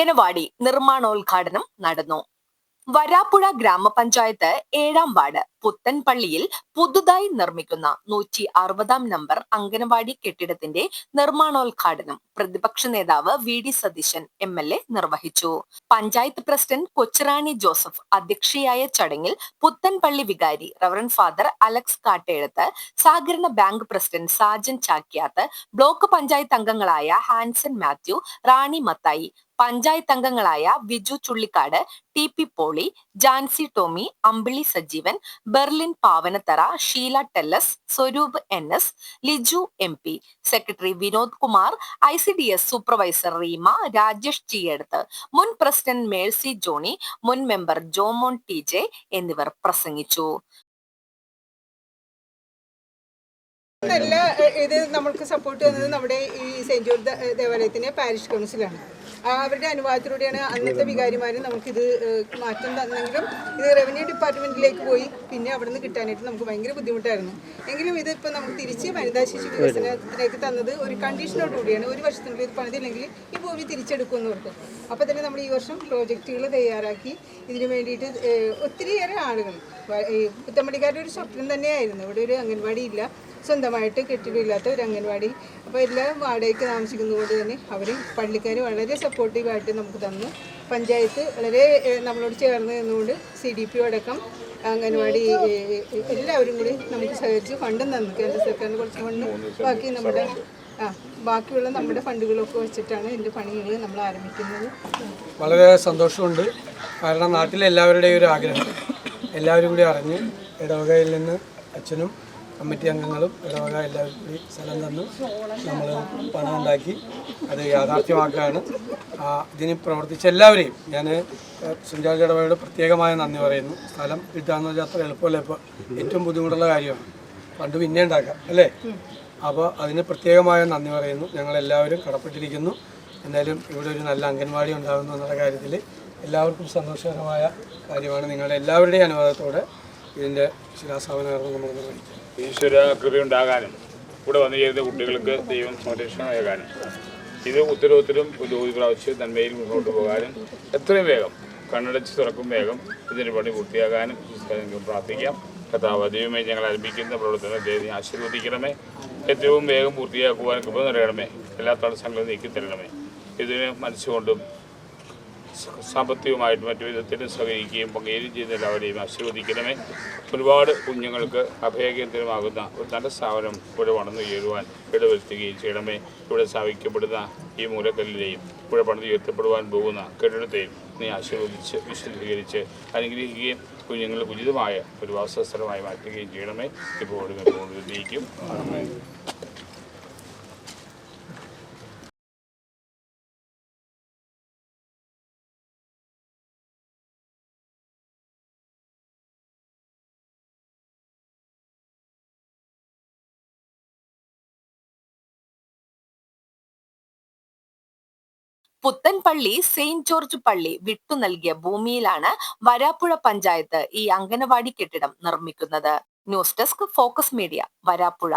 അംഗനവാടി നിർമ്മാണോദ്ഘാടനം നടന്നു. വരാപ്പുഴ ഗ്രാമപഞ്ചായത്ത് ഏഴാം വാർഡ് പുത്തൻപള്ളിയിൽ പുതുതായി നിർമ്മിക്കുന്ന നൂറ്റി അറുപതാം നമ്പർ അംഗനവാടി കെട്ടിടത്തിന്റെ നിർമ്മാണോദ്ഘാടനം പ്രതിപക്ഷ നേതാവ് V D Satheesan M L A നിർവഹിച്ചു. പഞ്ചായത്ത് പ്രസിഡന്റ് കൊച്ചുറാണി ജോസഫ് അധ്യക്ഷയായ ചടങ്ങിൽ പുത്തൻപള്ളി വികാരി റവറൻ ഫാദർ അലക്സ് കാട്ടേഴത്ത് സഹകരണ bank president Sajan Chakyath block panchayat അംഗങ്ങളായ ഹാൻസൻ മാത്യു റാണി മത്തായി പഞ്ചായത്ത് അംഗങ്ങളായ Biju Chullikkad T P Poly Jancy Tomy Ambili Sajeevan Berlin Pavanathara Sheela Tellus Swaroop N S Liju M P secretary Vinod Kumar I C D S supervisor Reema Rajesh ജിയെടുത്ത് മുൻ president Mercy Johnny മുൻ member Jomon T J എന്നിവർ പ്രസംഗിച്ചു. നല്ല ഇത് നമ്മൾക്ക് support ചെയ്യുന്നത് നമ്മുടെ ഈ സെന്റ് ജോർജ് ദേവാലയത്തിന്റെ പാരിഷ് കൗൺസിലാണ് അവരുടെ അനുവാദത്തിലൂടെയാണ് അന്നത്തെ വികാരിമാരും നമുക്കിത് മാറ്റം തന്നെങ്കിലും ഇത് റവന്യൂ ഡിപ്പാർട്ട്മെന്റിലേക്ക് പോയി പിന്നെ അവിടെ നിന്ന് കിട്ടാനായിട്ട് നമുക്ക് ഭയങ്കര ബുദ്ധിമുട്ടായിരുന്നു. എങ്കിലും ഇത് ഇപ്പം നമുക്ക് തിരിച്ച് വനിതാ ശിശു വികസനത്തിലേക്ക് തന്നത് ഒരു കണ്ടീഷനോട് കൂടിയാണ്. ഒരു വർഷത്തിനുള്ളിൽ ഇത് പണിതില്ലെങ്കിൽ ഈ ഭൂമി തിരിച്ചെടുക്കുമെന്ന് ഓർത്തു അപ്പോൾ തന്നെ നമ്മൾ ഈ വർഷം പ്രോജക്റ്റുകൾ തയ്യാറാക്കി. ഇതിനു വേണ്ടിയിട്ട് ഒത്തിരിയേറെ ആളുകൾ. ഈ പുത്തമ്പടിക്കാരുടെ ഒരു സ്വപ്നം തന്നെയായിരുന്നു. ഇവിടെ ഒരു അംഗൻവാടി ഇല്ല സ്വന്തമായിട്ട് കെട്ടിടമില്ലാത്ത ഒരു അംഗൻവാടി. അപ്പോൾ എല്ലാം വാടകയ്ക്ക് താമസിക്കുന്നതുകൊണ്ട് തന്നെ അവർ പള്ളിക്കാർ വളരെ സപ്പോർട്ടീവായിട്ട് നമുക്ക് തന്നു. പഞ്ചായത്ത് വളരെ നമ്മളോട് ചേർന്ന് നിന്നുകൊണ്ട് സി ഡി പി അടക്കം അംഗൻവാടി എല്ലാവരും കൂടി നമുക്ക് സഹകരിച്ച്. ഫണ്ടും തന്നു. കേന്ദ്ര സർക്കാരിന് കുറച്ച് ഫണ്ട് ബാക്കി നമ്മുടെ ആ ബാക്കിയുള്ള നമ്മുടെ ഫണ്ടുകളൊക്കെ വെച്ചിട്ടാണ് ഇതിന്റെ പണികൾ നമ്മൾ ആരംഭിക്കുന്നത്. വളരെ സന്തോഷമുണ്ട്. കാരണം നാട്ടിലെ എല്ലാവരുടെയും ഒരു ആഗ്രഹം. എല്ലാവരും കൂടി അറിഞ്ഞ് ഇടവകയിൽ നിന്ന് അച്ഛനും കമ്മിറ്റി അംഗങ്ങളും ഇടവക എല്ലാവരും കൂടി സ്ഥലം തന്നു. നമ്മൾ പണം ഉണ്ടാക്കി അത് യാഥാർത്ഥ്യമാക്കുകയാണ്. ഇതിന് പ്രവർത്തിച്ച എല്ലാവരെയും ഞാൻ ജോർജ് ഇടവകയോട് പ്രത്യേകമായ നന്ദി പറയുന്നു. സ്ഥലം കിട്ടാന്ന് വെച്ചാൽ അത്ര എളുപ്പമല്ല ഇപ്പോൾ ഏറ്റവും ബുദ്ധിമുട്ടുള്ള കാര്യമാണ്. പണ്ട് പിന്നെ ഉണ്ടാക്കാം അല്ലേ? അപ്പോൾ അതിന് പ്രത്യേകമായ നന്ദി പറയുന്നു. ഞങ്ങളെല്ലാവരും കടപ്പെട്ടിരിക്കുന്നു. എന്തായാലും ഇവിടെ ഒരു നല്ല അംഗൻവാടി ഉണ്ടാകുന്നു എന്നുള്ള കാര്യത്തിൽ എല്ലാവർക്കും സന്തോഷകരമായ കാര്യമാണ്. നിങ്ങളുടെ എല്ലാവരുടെയും അനുവാദത്തോടെ ഇതിന്റെ ശിലാസ്ഥാപനം നമ്മൾ നിർവഹിക്കും ഈശ്വര കൃപയുണ്ടാകാനും ഇവിടെ വന്നു ചേരുന്ന കുട്ടികൾക്ക് ദൈവം സംരക്ഷണമേകാനും ഇത് ഉത്തരവത്തിലും ജോലി പ്രാവശ്യം നന്മയിൽ മുന്നോട്ട് പോകാനും എത്രയും വേഗം കണ്ണടച്ച് തുറക്കും വേഗം ഇതിന്റെ പണി പൂർത്തിയാകാനും പ്രാർത്ഥിക്കാം. കഥാവ് ദൈവമേ ഞങ്ങൾ ആരംഭിക്കുന്ന പ്രവർത്തനം ദൈവം ആശീർവദിക്കണമേ. ഏറ്റവും വേഗം പൂർത്തിയാക്കുവാൻ കൃപ നൽകണമേ. എല്ലാ തടസ്സങ്ങളും നീക്കി തരണമേ ഇതിന് മനസ്സുകൊണ്ടും സാമ്പത്തികമായിട്ടും മറ്റു വിധത്തിലും സഹകരിക്കുകയും പങ്കുകയും ചെയ്യുന്ന എല്ലാവരെയും ആശീർവദിക്കണമേ. ഒരുപാട് കുഞ്ഞുങ്ങൾക്ക് അഭയകേന്ദ്രമാകുന്ന ഒരു നല്ല സ്ഥാപനം ഇവിടെ വളർന്നു ഉയരുവാൻ ഇടവരുത്തുകയും ചെയ്യണമേ. ഇവിടെ സ്ഥാപിക്കപ്പെടുന്ന ഈ മൂലക്കല്ലിനെയും ഇവിടെ പണിത് ഉയർത്തപ്പെടുവാൻ പോകുന്ന കെട്ടിടത്തെയും നീ ആശീർവദിച്ച് വിശദീകരിച്ച് അനുഗ്രഹിക്കുകയും കുഞ്ഞുങ്ങൾ ഉചിതമായ ഒരു വാസസ്ഥലമായി മാറ്റുകയും ചെയ്യണമേ. ഇപ്പോഴും എപ്പോഴും പുത്തൻപള്ളി സെയിന്റ് ജോർജ് പള്ളി വിട്ടു നൽകിയ ഭൂമിയിലാണ് വരാപ്പുഴ പഞ്ചായത്ത് ഈ അംഗനവാടി കെട്ടിടം നിർമ്മിക്കുന്നത്. News desk focus media Varapuzha.